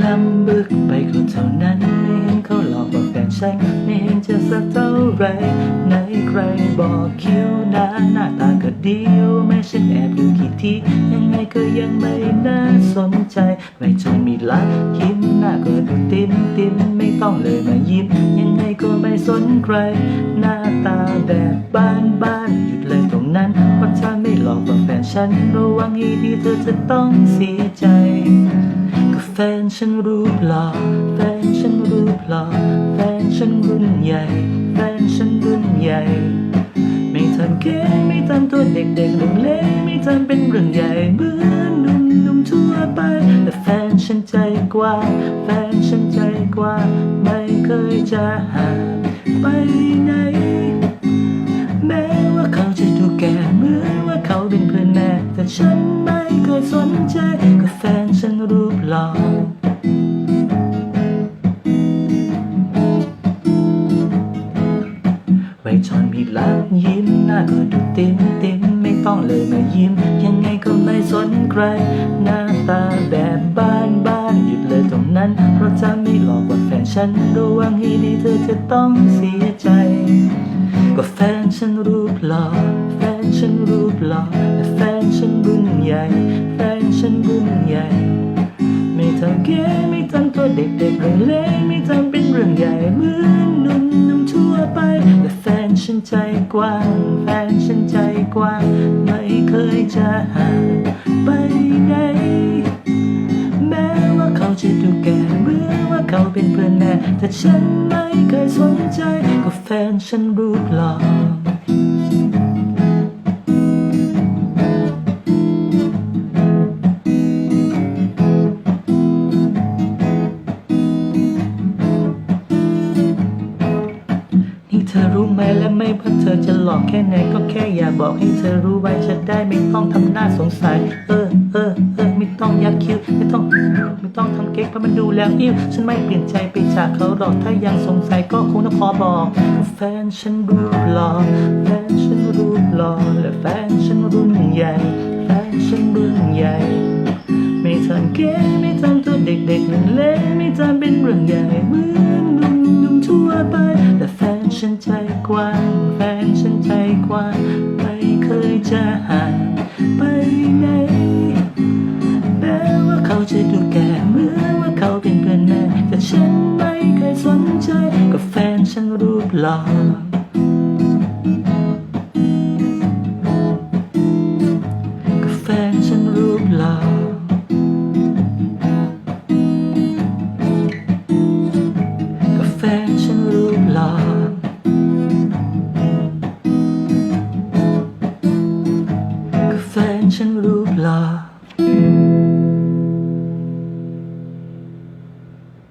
ลำบึกไปก็เท่านั้นไม่เห็นเขาหลอกว่าแฟนฉันไม่เห็นจะสักเท่าไรไหนใครบอกคิ้วหน้าหน้าตาก็ดีอแม้ฉันแอบดูกี่ทียังไงก็ยังไม่น่าสนใจ ไม่จนมีลักยิ้มหน้าก็ดูติ้มติ้มไม่ต้องเลยมายิ้ม ยังไงก็ไม่สนใคร หน้าตาแบบบ้านบ้านหยุดเลยตรงนั้นเพราะถ้าไม่หลอกว่าแฟนฉันระวังให้ดีเธอจะต้องเสียใจ แฟนฉันรูปหล่อแฟนฉันรูปหล่อแฟนฉันรุ่นใหญ่ แฟนฉันรุ่นใหญ่ ไม่ทำเก๋ไม่ทำตัวเด็กๆเรื่องเล็กไม่ทำเป็นเรื่องใหญ่เหมือนหนุ่มๆทั่วไปแต่แฟนฉันใจกว้างแฟนฉันใจกว้างไม่เคยจะห่างไปไหนแม้ว่าเขาจะดูแก่เหมือนว่าเขาเป็นเพื่อนแม่แต่ฉัน ใจก็แฟนฉันรูปหล่อไว้จอนมีลักยิ้มหน้าก็ดูเต็มเต็มไม่ต้องเลยมายิ้ม ยังไงก็ไม่สนใคร หน้าตาแบบบ้านบ้านหยุดเลยตรงนั้น เพราะถ้าไม่หลอกว่าแฟนฉันระวังให้ดีเธอจะต้องเสียใจ ก็แฟนฉันรูปหล่อแฟนฉันรูปหล่อแต่แฟนฉันรุ่นใหญ่ ทำเก๋ไม่ทำตัวเด็กๆเรื่องเล็กไม่ทำเป็นเรื่องใหญ่เหมือนหนุ่มๆทั่วไปแต่แฟนฉันใจกว้างแฟนฉันใจกว้างไม่เคยจะห่างไปไหนแม้ว่าเขาจะดูแก่เหมือนว่าเขาเป็นเพื่อนแม่แต่ฉันไม่เคยสนใจก็แฟนฉันรูปหล่อ เธอรู้ไหมและไม่ว่าเธอจะหลอกแค่ไหนก็แค่อยากบอกให้เธอรู้ไว้จะได้ไม่ต้องทำหน้าสงสัย เออเออเออไม่ต้องยักคิ้วไม่ต้องไม่ต้องทำเก๊กเพราะมันดูแล้วอิ่วฉันไม่เปลี่ยนใจไปจากเขาหรอกถ้ายังสงสัยก็คงต้องขอบอกแฟนฉันรูปหล่อแฟนฉันรูปหล่อและแฟนฉันรุ่นใหญ่แฟนฉันรุ่นใหญ่ไม่ทำเก๋ไม่ทำตัวเด็กๆเรื่องเล็กไม่ทำเป็นเรื่องใหญ่เหมือน กว้างแฟนฉันใจกว้างไม่เคยจะห่างไปไหนแม้ว่าเขาจะดูแก่เมื่อว่าเขาเป็นเพื่อนแม่แต่ฉันไม่เคยสนใจก็แฟนฉันรูปหล่อก็แฟนฉันรูปหล่อก็แฟนฉันรูปหล่อ แฟนฉันรูปหล่อ